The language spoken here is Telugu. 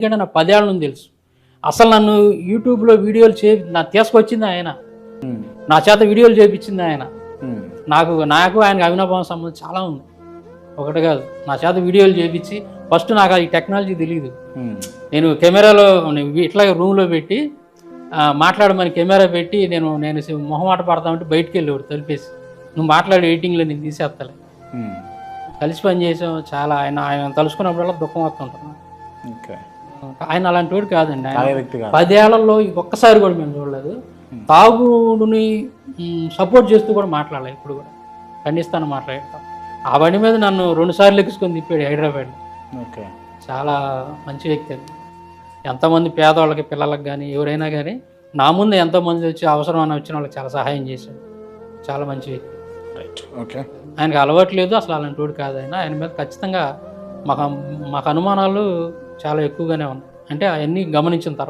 ఎందుకంటే నా పదేళ్ళ తెలుసు. అసలు నన్ను యూట్యూబ్లో వీడియోలు చే నా తీసుకొచ్చింది ఆయన. నా చేత వీడియోలు చేపించింది ఆయన. నాకు నాకు ఆయనకు అవినాభావం సంబంధం చాలా ఉంది. ఒకటి కాదు నా చేత వీడియోలు చేపించి ఫస్ట్ నాకు ఈ టెక్నాలజీ తెలియదు నేను కెమెరాలో ఇట్లాగే రూమ్లో పెట్టి మాట్లాడమని కెమెరా పెట్టి నేను నేను మొహమాట పడతామంటే బయటికి వెళ్ళేవాడు తలిపేసి. నువ్వు మాట్లాడే ఎడిటింగ్లో నేను తీసేస్తాలే ఉమ్, కలిసి పని చేసాం చాలా ఆయన ఆయన తలుచుకున్నప్పుడల్లా దుఃఖం వస్తుంటాను ఓకే. ఆయన అలాంటి వాడు కాదండి. ఆయన పదేళ్ళలో ఒక్కసారి కూడా మేము చూడలేదు. తాగుడుని సపోర్ట్ చేస్తూ కూడా మాట్లాడలేదు ఇప్పుడు కూడా. ఖండిస్తాను మాట్లాడతాం ఆ బండి మీద నన్ను రెండు సార్లు ఎక్కించుకొని తిప్పాడు హైదరాబాద్ ఓకే. చాలా మంచి వ్యక్తి అది. ఎంతమంది పేదవాళ్ళకి పిల్లలకి కానీ ఎవరైనా కానీ నా ముందు ఎంతోమంది వచ్చి అవసరం అని వచ్చిన వాళ్ళకి చాలా సహాయం చేశాడు. చాలా మంచి వ్యక్తి. రైట్ ఓకే ఆయనకు అలవాటు లేదు అసలు అలాంటి వాడు కాదు ఆయన. ఆయన మీద ఖచ్చితంగా మాకు మాకు అనుమానాలు చాలా ఎక్కువగానే ఉన్నాయి అంటే అవన్నీ గమనించిన తర్వాత.